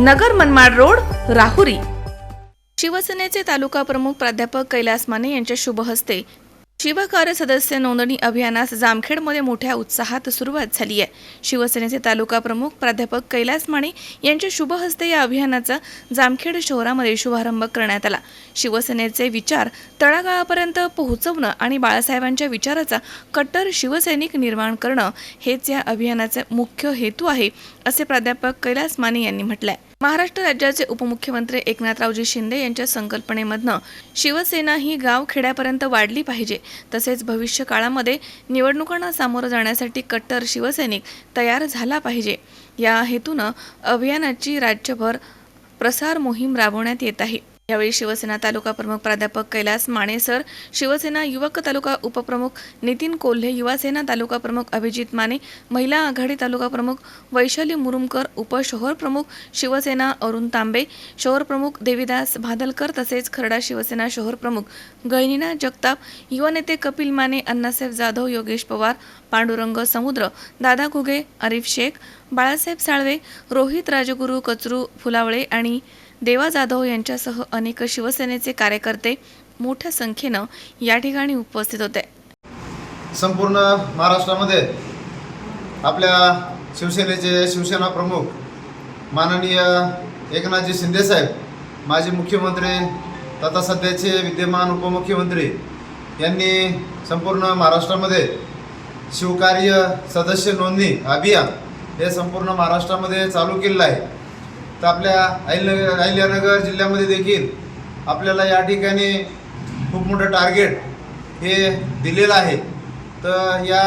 Nagar Manmad road Rahuri. शिवसेनेचे तालुका प्रमुख प्राध्यापक कैलास माने यांच्या शुभ शिवकार शिवकार्य सदस्य नोंदणी अभियानास जामखेडमध्ये मोठ्या उत्साहात सुरुवात झाली आहे. शिवसेनेचे तालुका प्रमुख प्राध्यापक कैलास माने यांच्या शुभ हस्ते या अभियानाचा जामखेड शहरामध्ये शुभारंभ करण्यात आला. शिवसेनेचे विचार तळागाळापर्यंत पोहोचवणं आणि बाळासाहेबांच्या विचाराचा कट्टर शिवसैनिक निर्माण करणं हेच या अभियानाचे मुख्य हेतू आहे असे प्राध्यापक कैलास माने यांनी म्हटलं आहे महाराष्ट्र राज्याचे उपमुख्यमंत्री एकनाथरावजी शिंदे यांच्या संकल्पनेमधनं शिवसेना ही गाव खेड्यापर्यंत वाढली पाहिजे. तसेच भविष्य काळामध्ये निवडणुकांना सामोरं जाण्यासाठी कट्टर शिवसैनिक तयार झाला पाहिजे. या हेतूनं अभियानाची राज्यभर प्रसार मोहीम राबवण्यात येत आहे. यावेळी शिवसेना तालुका प्रमुख प्राध्यापक कैलास माने सर शिवसेना युवक तालुका उपप्रमुख नितीन कोल्हे युवासेना तालुका प्रमुख अभिजित माने महिला आघाडी तालुका प्रमुख वैशाली मुरुमकर उपशहर प्रमुख शिवसेना अरुण तांबे शहर प्रमुख देवीदास भादलकर तसेच खरडा शिवसेना शहर प्रमुख गैनीना जगताप युवा नेते कपिल माने अण्णासाहेब जाधव योगेश पवार पांडुरंग समुद्र दादा घुगे आरिफ शेख बाळासाहेब साळवे रोहित राजगुरू कचरू फुलावळे आणि देवा जाधव यांच्यासह अनेक शिवसेनेचे कार्यकर्ते मोठ्या संख्येनं या ठिकाणी उपस्थित होते. संपूर्ण महाराष्ट्रामध्ये आपल्या शिवसेनेचे शिवसेना प्रमुख माननीय एकनाथजी शिंदेसाहेब माजी मुख्यमंत्री तथा सध्याचे विद्यमान उपमुख्यमंत्री यांनी संपूर्ण महाराष्ट्रामध्ये शिवकार्य सदस्य नोंदणी अभियान हे संपूर्ण महाराष्ट्रामध्ये चालू केलेलं आहे. तर आपल्या अहिल्यानगर अहिल्यानगर जिल्ह्यामध्ये देखील आपल्याला या ठिकाणी खूप मोठं टार्गेट हे दिलेलं आहे. तर या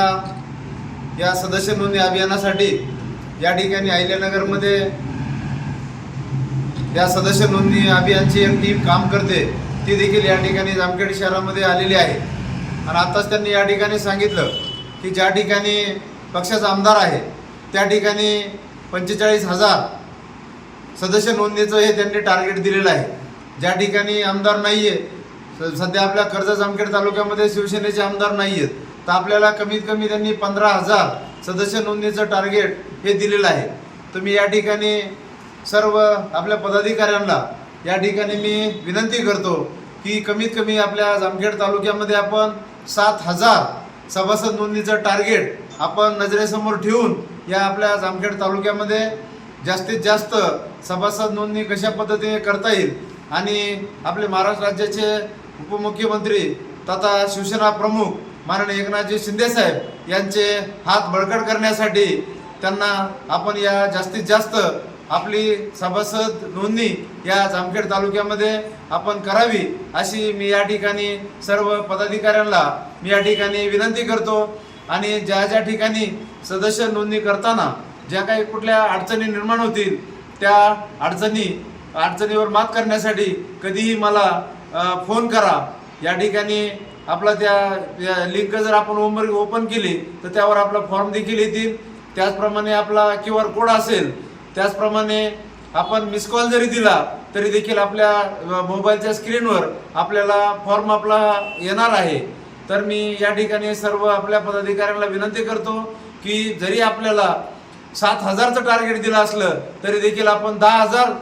या सदस्य नोंदणी अभियानासाठी या ठिकाणी अहिल्यानगरमध्ये या सदस्य नोंदणी अभियानची एक टीम काम करते. ती देखील या ठिकाणी जामखेड शहरामध्ये आलेली आहे. आणि आताच त्यांनी या ठिकाणी सांगितलं की ज्या ठिकाणी पक्षाचा आमदार आहे त्या ठिकाणी पंचेचाळीस हजार सदस्य नोंदणीचं हे त्यांनी टार्गेट दिलेलं आहे. ज्या ठिकाणी आमदार नाही आहे स- सध्या आपल्या कर्ज जामखेड तालुक्यामध्ये शिवसेनेचे आमदार नाही आहेत तर आपल्याला कमीत कमी त्यांनी पंधरा हजार सदस्य नोंदणीचं टार्गेट हे दिलेलं आहे. तर मी या ठिकाणी सर्व आपल्या पदाधिकाऱ्यांना या ठिकाणी मी विनंती करतो की कमीत कमी आपल्या जामखेड तालुक्यामध्ये आपण सात हजार सभासद नोंदणीचं टार्गेट आपण नजरेसमोर ठेवून या आपल्या जामखेड तालुक्यामध्ये जास्तीत जास्त सभासद नोंदणी कशा पद्धतीने करता येईल? आणि आपले महाराष्ट्र राज्याचे उपमुख्यमंत्री तथा शिवसेना प्रमुख माननीय एकनाथजी शिंदेसाहेब यांचे हात बळकट करण्यासाठी त्यांना आपण या जास्तीत जास्त आपली सभासद नोंदणी या जामखेड तालुक्यामध्ये आपण करावी अशी मी या ठिकाणी सर्व पदाधिकाऱ्यांना मी या ठिकाणी विनंती करतो. आणि ज्या ज्या ठिकाणी सदस्य नोंदणी करताना ज्या काही कुठल्या अडचणी निर्माण होतील त्या अडचणी अडचणीवर मात करण्यासाठी कधीही मला फोन करा. या ठिकाणी आपला त्या लिंक जर आपण ओमर ओपन केली तर त्यावर आपला फॉर्म देखील येतील. त्याचप्रमाणे आपला क्यू आर कोड असेल त्याचप्रमाणे आपण मिस कॉल जरी दिला तरी देखील आपल्या मोबाईलच्या स्क्रीनवर आपल्याला फॉर्म आपला येणार आहे. तर मी या ठिकाणी सर्व आपल्या पदाधिकाऱ्यांना विनंती करतो की जरी आपल्याला सात हजारचं टार्गेट दिलं असलं तरी देखील आपण दहा हजार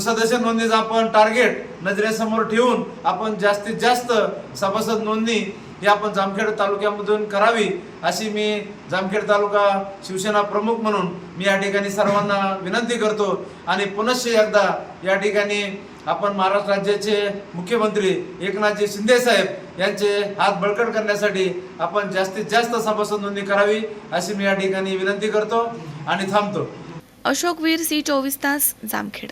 सदस्य नोंदणीचं आपण टार्गेट नजरेसमोर ठेवून आपण जास्तीत जास्त सभासद नोंदणी ही आपण जामखेड तालुक्यामधून करावी अशी मी जामखेड तालुका शिवसेना प्रमुख म्हणून मी या ठिकाणी सर्वांना विनंती करतो. आणि पुनश्च एकदा या ठिकाणी आपण महाराष्ट्र राज्याचे मुख्यमंत्री एकनाथजी शिंदे साहेब यांचे हात बळकट करण्यासाठी आपण जास्तीत जास्त सभासद नोंदणी करावी अशी मी या ठिकाणी विनंती करतो आणि थांबतो. अशोक वीर सी चोवीस तास जामखेड.